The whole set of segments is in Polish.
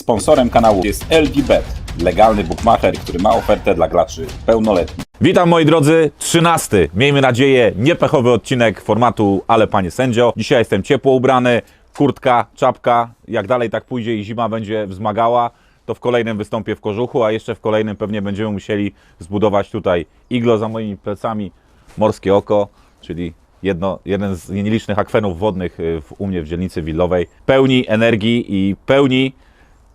Sponsorem kanału jest LGBet, legalny bookmacher, który ma ofertę dla graczy pełnoletnich. Witam moi drodzy, 13. Miejmy nadzieję, niepechowy odcinek formatu Ale Panie Sędzio. Dzisiaj jestem ciepło ubrany, kurtka, czapka. Jak dalej tak pójdzie i zima będzie wzmagała, to w kolejnym wystąpię w kożuchu, a jeszcze w kolejnym pewnie będziemy musieli zbudować tutaj iglo za moimi plecami, morskie oko, czyli jedno, jeden z nielicznych akwenów wodnych y, w, u mnie w dzielnicy Willowej. Pełni energii i pełni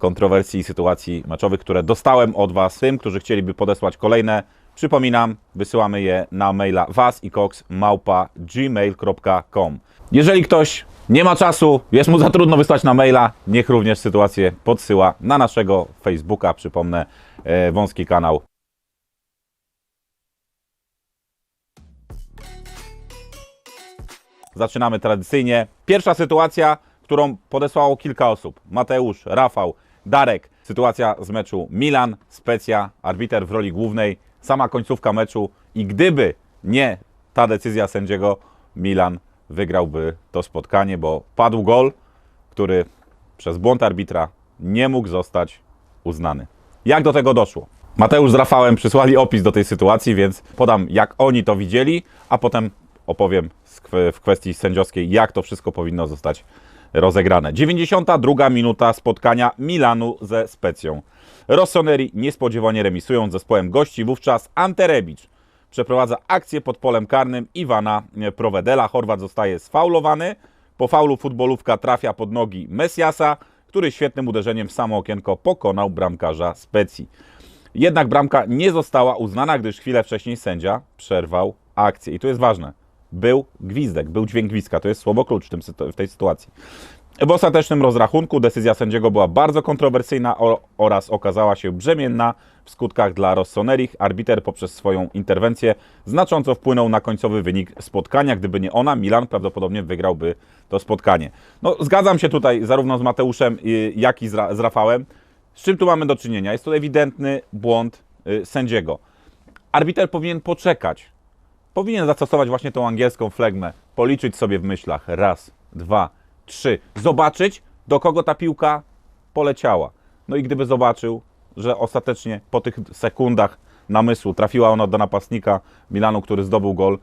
kontrowersji i sytuacji meczowych, które dostałem od Was, tym, którzy chcieliby podesłać kolejne. Przypominam, wysyłamy je na maila wasikox.gmail.com Jeżeli ktoś nie ma czasu, jest mu za trudno wysłać na maila, niech również sytuację podsyła na naszego Facebooka, przypomnę, e, wąski kanał. Zaczynamy tradycyjnie. Pierwsza sytuacja, którą podesłało kilka osób. Mateusz, Rafał, Darek. Sytuacja z meczu Milan, Specja, arbiter w roli głównej, sama końcówka meczu i gdyby nie ta decyzja sędziego, Milan wygrałby to spotkanie, bo padł gol, który przez błąd arbitra nie mógł zostać uznany. Jak do tego doszło? Mateusz z Rafałem przysłali opis do tej sytuacji, więc podam jak oni to widzieli, a potem opowiem w kwestii sędziowskiej, jak to wszystko powinno zostać rozegrane. 92 minuta spotkania Milanu ze Specją. Rossoneri niespodziewanie remisują z zespołem gości, wówczas Ante Rebic przeprowadza akcję pod polem karnym Iwana Provedela. Chorwat zostaje sfaulowany. Po faulu futbolówka trafia pod nogi Messiasa, który świetnym uderzeniem w samo okienko pokonał bramkarza Specji. Jednak bramka nie została uznana, gdyż chwilę wcześniej sędzia przerwał akcję. I tu jest ważne. Był gwizdek, był dźwięk gwizdka. To jest słowo klucz w, tym, w tej sytuacji. W ostatecznym rozrachunku decyzja sędziego była bardzo kontrowersyjna oraz okazała się brzemienna w skutkach dla Rossonerich. Arbiter poprzez swoją interwencję znacząco wpłynął na końcowy wynik spotkania. Gdyby nie ona, Milan prawdopodobnie wygrałby to spotkanie. No, zgadzam się tutaj zarówno z Mateuszem, y, jak i z Rafałem. Z czym tu mamy do czynienia? Jest to ewidentny błąd y, sędziego. Arbiter powinien poczekać. Powinien zastosować właśnie tą angielską flegmę. Policzyć sobie w myślach. Raz, dwa, trzy. Zobaczyć, do kogo ta piłka poleciała. No i gdyby zobaczył, że ostatecznie po tych sekundach namysłu trafiła ona do napastnika Milanu, który zdobył gol,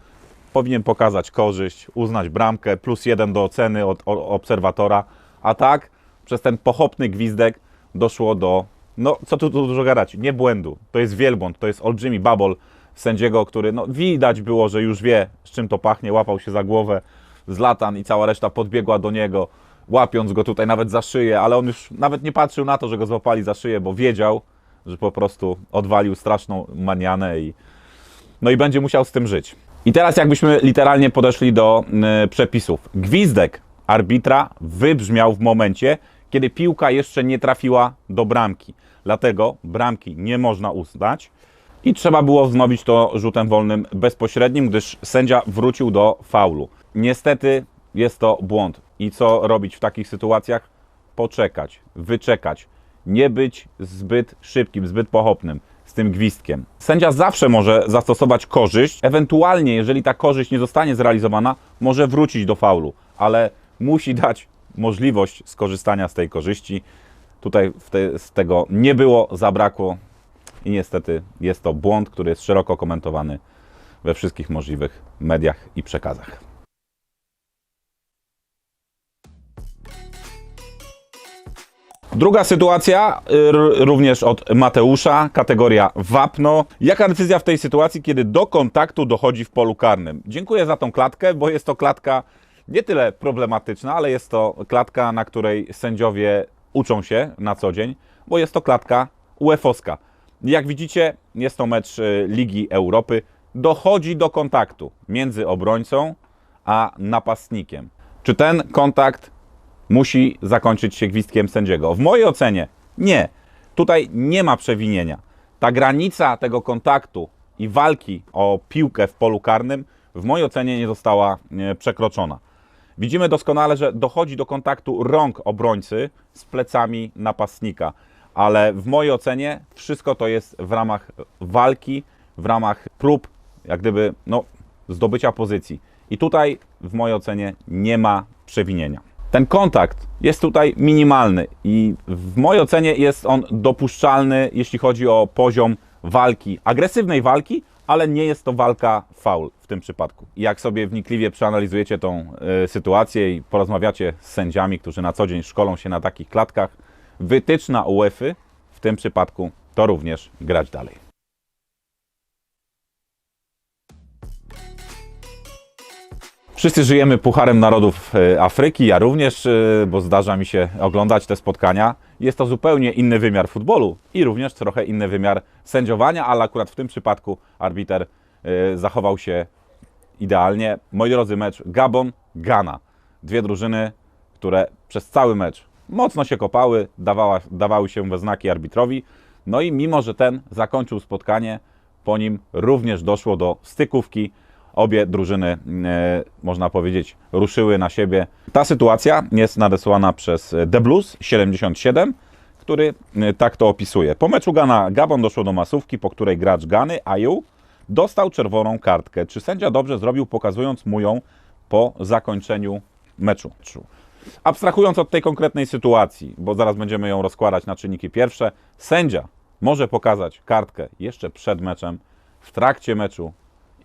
powinien pokazać korzyść, uznać bramkę, plus jeden do oceny od obserwatora. A tak, przez ten pochopny gwizdek doszło do, no co tu, tu dużo gadać, nie błędu. To jest wielbłąd, to jest olbrzymi babol sędziego, który, no widać było, że już wie, z czym to pachnie, łapał się za głowę, Zlatan i cała reszta podbiegła do niego, łapiąc go tutaj nawet za szyję, ale on już nawet nie patrzył na to, że go złapali za szyję, bo wiedział, że po prostu odwalił straszną manianę i, no i będzie musiał z tym żyć. I teraz jakbyśmy literalnie podeszli do y, przepisów. Gwizdek arbitra wybrzmiał w momencie, kiedy piłka jeszcze nie trafiła do bramki. Dlatego bramki nie można uznać i trzeba było wznowić to rzutem wolnym bezpośrednim, gdyż sędzia wrócił do faulu. Niestety jest to błąd. I co robić w takich sytuacjach? Poczekać, wyczekać, nie być zbyt szybkim, zbyt pochopnym z tym gwizdkiem. Sędzia zawsze może zastosować korzyść, ewentualnie, jeżeli ta korzyść nie zostanie zrealizowana, może wrócić do faulu, ale musi dać możliwość skorzystania z tej korzyści. Tutaj te, z tego nie było, zabrakło i niestety jest to błąd, który jest szeroko komentowany we wszystkich możliwych mediach i przekazach. Druga sytuacja, również od Mateusza, kategoria wapno. Jaka decyzja w tej sytuacji, kiedy do kontaktu dochodzi w polu karnym? Dziękuję za tą klatkę, bo jest to klatka nie tyle problematyczna, ale jest to klatka, na której sędziowie uczą się na co dzień, bo jest to klatka UEFA-owska. Jak widzicie, jest to mecz y, Ligi Europy. Dochodzi do kontaktu między obrońcą a napastnikiem. Czy ten kontakt musi zakończyć się gwizdkiem sędziego? W mojej ocenie nie. Tutaj nie ma przewinienia. Ta granica tego kontaktu i walki o piłkę w polu karnym w mojej ocenie nie została przekroczona. Widzimy doskonale, że dochodzi do kontaktu rąk obrońcy z plecami napastnika, ale w mojej ocenie wszystko to jest w ramach walki, w ramach prób, jak gdyby, no, zdobycia pozycji. I tutaj w mojej ocenie nie ma przewinienia. Ten kontakt jest tutaj minimalny i w mojej ocenie jest on dopuszczalny, jeśli chodzi o poziom walki, agresywnej walki, ale nie jest to walka faul w tym przypadku. Jak sobie wnikliwie przeanalizujecie tą y, sytuację i porozmawiacie z sędziami, którzy na co dzień szkolą się na takich klatkach, wytyczna UEFA w tym przypadku to również grać dalej. Wszyscy żyjemy Pucharem Narodów e, Afryki, ja również, e, bo zdarza mi się oglądać te spotkania. Jest to zupełnie inny wymiar futbolu i również trochę inny wymiar sędziowania, ale akurat w tym przypadku arbiter e, zachował się idealnie. Moi drodzy, mecz Gabon-Ghana. Dwie drużyny, które przez cały mecz mocno się kopały, dawała, dawały się we znaki arbitrowi. No i mimo, że ten zakończył spotkanie, po nim również doszło do stykówki. Obie drużyny, e, można powiedzieć, ruszyły na siebie. Ta sytuacja jest nadesłana przez The Blues 77, który e, tak to opisuje. Po meczu Gana Gabon doszło do masówki, po której gracz Gany, Ayu, dostał czerwoną kartkę. Czy sędzia dobrze zrobił, pokazując mu ją po zakończeniu meczu? Abstrahując od tej konkretnej sytuacji, bo zaraz będziemy ją rozkładać na czynniki pierwsze, sędzia może pokazać kartkę jeszcze przed meczem, w trakcie meczu,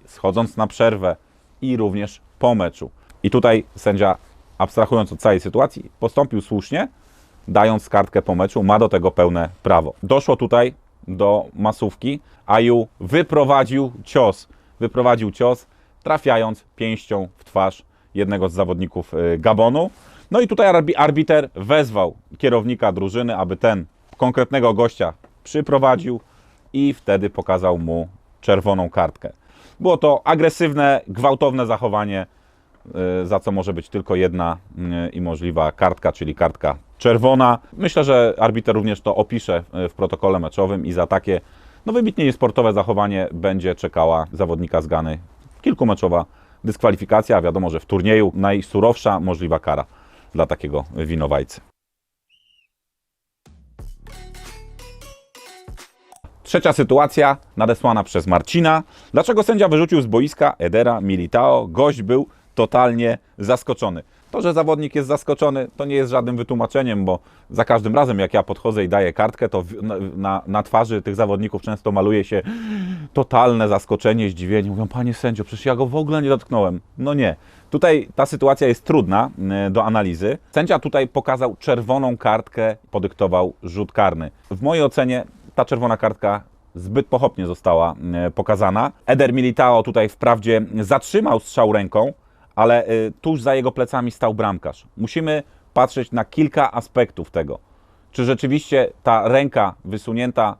schodząc na przerwę i również po meczu. I tutaj sędzia, abstrahując od całej sytuacji, postąpił słusznie, dając kartkę po meczu, ma do tego pełne prawo. Doszło tutaj do masówki, Aju wyprowadził cios, wyprowadził cios, trafiając pięścią w twarz jednego z zawodników y, Gabonu. No i tutaj arbi- arbiter wezwał kierownika drużyny, aby ten konkretnego gościa przyprowadził i wtedy pokazał mu czerwoną kartkę. Było to agresywne, gwałtowne zachowanie, y, za co może być tylko jedna y, i możliwa kartka, czyli kartka czerwona. Myślę, że arbiter również to opisze y, w protokole meczowym i za takie no, wybitnie niesportowe zachowanie będzie czekała zawodnika z Gany kilkumeczowa dyskwalifikacja. Wiadomo, że w turnieju najsurowsza możliwa kara dla takiego winowajcy. Trzecia sytuacja nadesłana przez Marcina. Dlaczego sędzia wyrzucił z boiska Edera Militao? Gość był totalnie zaskoczony. To, że zawodnik jest zaskoczony, to nie jest żadnym wytłumaczeniem, bo za każdym razem, jak ja podchodzę i daję kartkę, to na, na twarzy tych zawodników często maluje się totalne zaskoczenie, zdziwienie. Mówią, panie sędzio, przecież ja go w ogóle nie dotknąłem. No nie. Tutaj ta sytuacja jest trudna e, do analizy. Sędzia tutaj pokazał czerwoną kartkę, podyktował rzut karny. W mojej ocenie ta czerwona kartka zbyt pochopnie została e, pokazana. Eder Militao tutaj wprawdzie zatrzymał strzał ręką, ale y, tuż za jego plecami stał bramkarz. Musimy patrzeć na kilka aspektów tego. Czy rzeczywiście ta ręka wysunięta,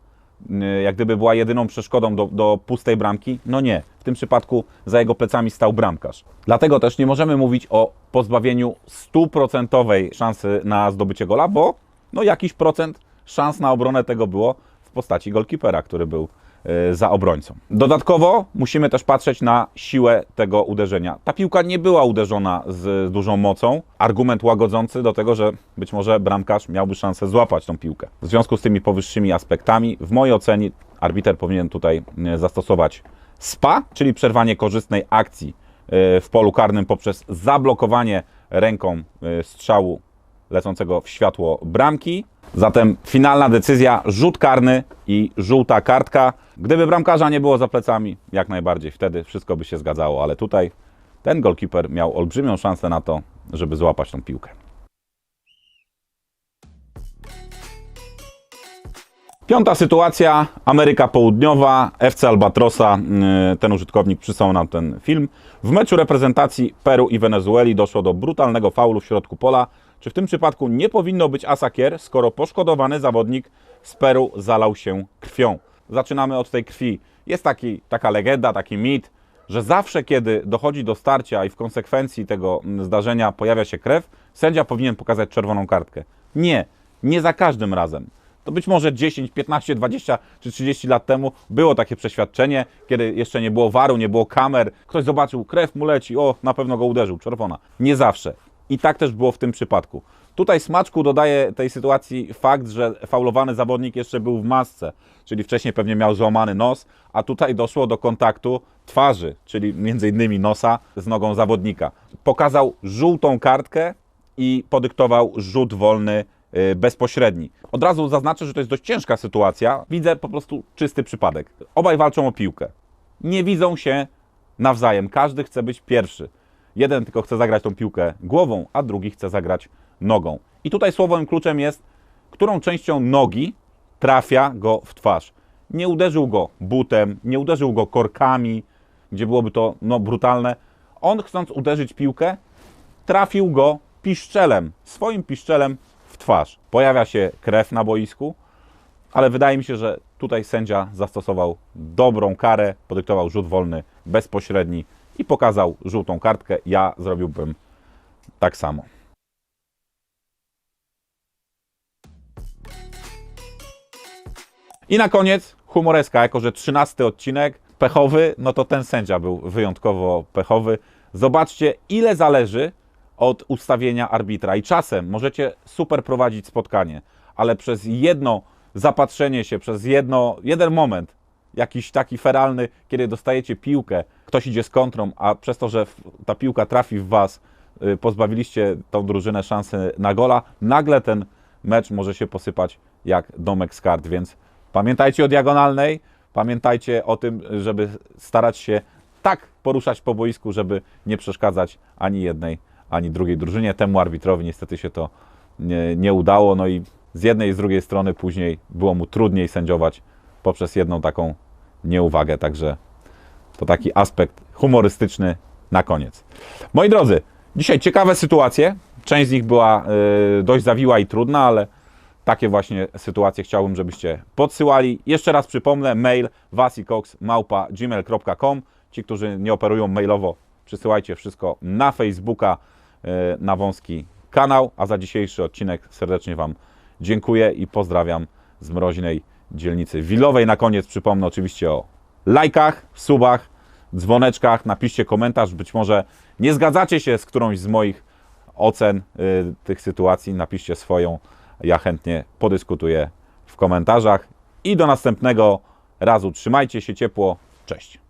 y, jak gdyby była jedyną przeszkodą do, do pustej bramki? No nie. W tym przypadku za jego plecami stał bramkarz. Dlatego też nie możemy mówić o pozbawieniu stuprocentowej szansy na zdobycie gola, bo no jakiś procent szans na obronę tego było w postaci golkipera, który był za obrońcą. Dodatkowo musimy też patrzeć na siłę tego uderzenia. Ta piłka nie była uderzona z dużą mocą. Argument łagodzący do tego, że być może bramkarz miałby szansę złapać tą piłkę. W związku z tymi powyższymi aspektami, w mojej ocenie, arbiter powinien tutaj e, zastosować SPA, czyli przerwanie korzystnej akcji e, w polu karnym poprzez zablokowanie ręką e, strzału lecącego w światło bramki. Zatem finalna decyzja, rzut karny i żółta kartka. Gdyby bramkarza nie było za plecami, jak najbardziej wtedy wszystko by się zgadzało, ale tutaj ten golkiper miał olbrzymią szansę na to, żeby złapać tą piłkę. Piąta sytuacja, Ameryka Południowa, FC Albatrosa, yy, ten użytkownik przysłał nam ten film. W meczu reprezentacji Peru i Wenezueli doszło do brutalnego faulu w środku pola. Czy w tym przypadku nie powinno być asakier, skoro poszkodowany zawodnik z Peru zalał się krwią? Zaczynamy od tej krwi. Jest taki, taka legenda, taki mit, że zawsze kiedy dochodzi do starcia i w konsekwencji tego mm, zdarzenia pojawia się krew, sędzia powinien pokazać czerwoną kartkę. Nie, nie za każdym razem. To być może 10, 15, 20 czy 30 lat temu było takie przeświadczenie, kiedy jeszcze nie było waru, nie było kamer. Ktoś zobaczył, krew mu leci, o, na pewno go uderzył, czerwona. Nie zawsze. I tak też było w tym przypadku. Tutaj smaczku dodaje tej sytuacji fakt, że faulowany zawodnik jeszcze był w masce, czyli wcześniej pewnie miał złamany nos, a tutaj doszło do kontaktu twarzy, czyli między innymi nosa z nogą zawodnika. Pokazał żółtą kartkę i podyktował rzut wolny y, bezpośredni. Od razu zaznaczę, że to jest dość ciężka sytuacja. Widzę po prostu czysty przypadek. Obaj walczą o piłkę. Nie widzą się nawzajem. Każdy chce być pierwszy. Jeden tylko chce zagrać tą piłkę głową, a drugi chce zagrać nogą. I tutaj słowem kluczem jest, którą częścią nogi trafia go w twarz. Nie uderzył go butem, nie uderzył go korkami, gdzie byłoby to no, brutalne. On chcąc uderzyć piłkę, trafił go piszczelem, swoim piszczelem w twarz. Pojawia się krew na boisku, ale wydaje mi się, że tutaj sędzia zastosował dobrą karę, podyktował rzut wolny bezpośredni i pokazał żółtą kartkę. Ja zrobiłbym tak samo. I na koniec humoreska, jako że 13 odcinek pechowy, no to ten sędzia był wyjątkowo pechowy. Zobaczcie, ile zależy od ustawienia arbitra. I czasem możecie super prowadzić spotkanie, ale przez jedno zapatrzenie się, przez jedno, jeden moment, jakiś taki feralny, kiedy dostajecie piłkę, ktoś idzie z kontrą, a przez to, że ta piłka trafi w was, y, pozbawiliście tą drużynę szansy na gola, nagle ten mecz może się posypać jak domek z kart, więc pamiętajcie o diagonalnej, pamiętajcie o tym, żeby starać się tak poruszać po boisku, żeby nie przeszkadzać ani jednej, ani drugiej drużynie. Temu arbitrowi niestety się to nie, nie udało, no i z jednej i z drugiej strony później było mu trudniej sędziować poprzez jedną taką nieuwagę, także to taki aspekt humorystyczny na koniec. Moi drodzy, dzisiaj ciekawe sytuacje. Część z nich była y, dość zawiła i trudna, ale takie właśnie sytuacje chciałbym, żebyście podsyłali. Jeszcze raz przypomnę, mail wasikox.gmail.com Ci, którzy nie operują mailowo, przysyłajcie wszystko na Facebooka, y, na wąski kanał. A za dzisiejszy odcinek serdecznie Wam dziękuję i pozdrawiam z mroźnej dzielnicy Wilowej. Na koniec przypomnę oczywiście o lajkach, subach, dzwoneczkach. Napiszcie komentarz. Być może nie zgadzacie się z którąś z moich ocen y, tych sytuacji. Napiszcie swoją. Ja chętnie podyskutuję w komentarzach. I do następnego razu. Trzymajcie się ciepło. Cześć.